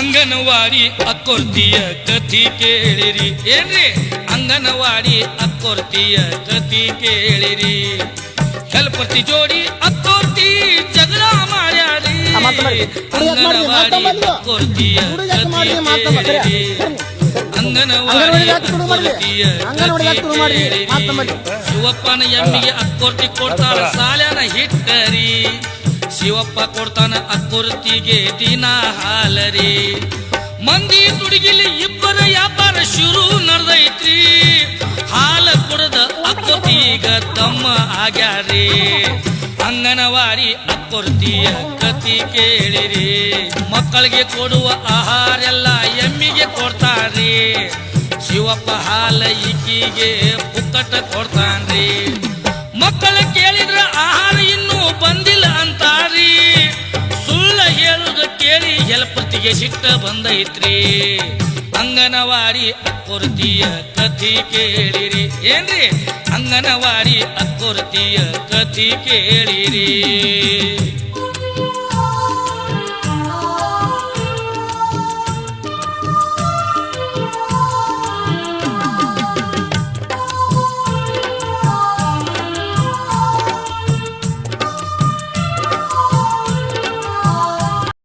ಅಂಗನವಾಡಿ ಅಕ್ಕೊರ್ತಿಯ ಕಥಿ ಕೇಳಿರಿ. ಏನ್ರಿ? ಅಂಗನವಾಡಿ ಅಕ್ಕೊರ್ತಿಯ ಕಥಿ ಕೇಳಿರಿ. ಕಲ್ಪತಿ ಜೋಡಿ ಅಕ್ಕೊರ್ತಿ ಜಗಳ ಮಾಡ್ಯಾರಿ. ಅಂಗನವಾಡಿ? ಅಕ್ಕೊರ್ತಿಯ ಕಥಿ. ಕೇಳಿರಿ. ಅಂಗನವಾಡಿ ಅಕ್ಕೊರ್ತಿಯ? ಕಥಿ ಕೇಳಿರಿ. ಶಿವಪ್ಪನ ಎಮ್ಮಿಗೆ ಅಕ್ಕೊರ್ತಿ ಕೊಡ್ತಾಳ ಸಾಲ್ಯಾನ ಹಿಟ್ಟರಿ. ಶಿವಪ್ಪ ಕೊಡ್ತಾನ ಅಕ್ಕೊರ್ತಿಗೆ ದಿನ ಹಾಲರಿ. ಮಂದಿ ತುಡುಗಿಲಿ ಇಬ್ಬರ ವ್ಯಾಪಾರ ಶುರು ನಡೆದೈತ್ರಿ. ಹಾಲ ಕುಡದ ಈಗ ತಮ್ಮ ಆಗ್ಯಾರಿ ಅಂಗನವಾಡಿ ಅಕ್ಕುರ್ತಿಯ ಕತಿ ಕೇಳಿರಿ. ಮಕ್ಕಳಿಗೆ ಕೊಡುವ ಆಹಾರ ಎಲ್ಲ ಎಮ್ಮಿಗೆ ಕೊಡ್ತಾರ್ರಿ. ಶಿವಪ್ಪ ಹಾಲ ಈಕಿಗೆ ಪುಕ್ಕಟ ಕೊಡ್ತಾನ್ರಿ. ಎಲ್ಪತಿಗೆ ಸಿಟ್ಟ ಬಂದೈತ್ರಿ? ಅಂಗನವಾಡಿ ಅಕ್ಕೊರ್ತಿಯ ಕಥಿ ಕೇಳಿರಿ. ಏನ್ರಿ? ಅಂಗನವಾಡಿ ಅಕ್ಕೊರ್ತಿಯ ಕಥಿ ಕೇಳಿರಿ.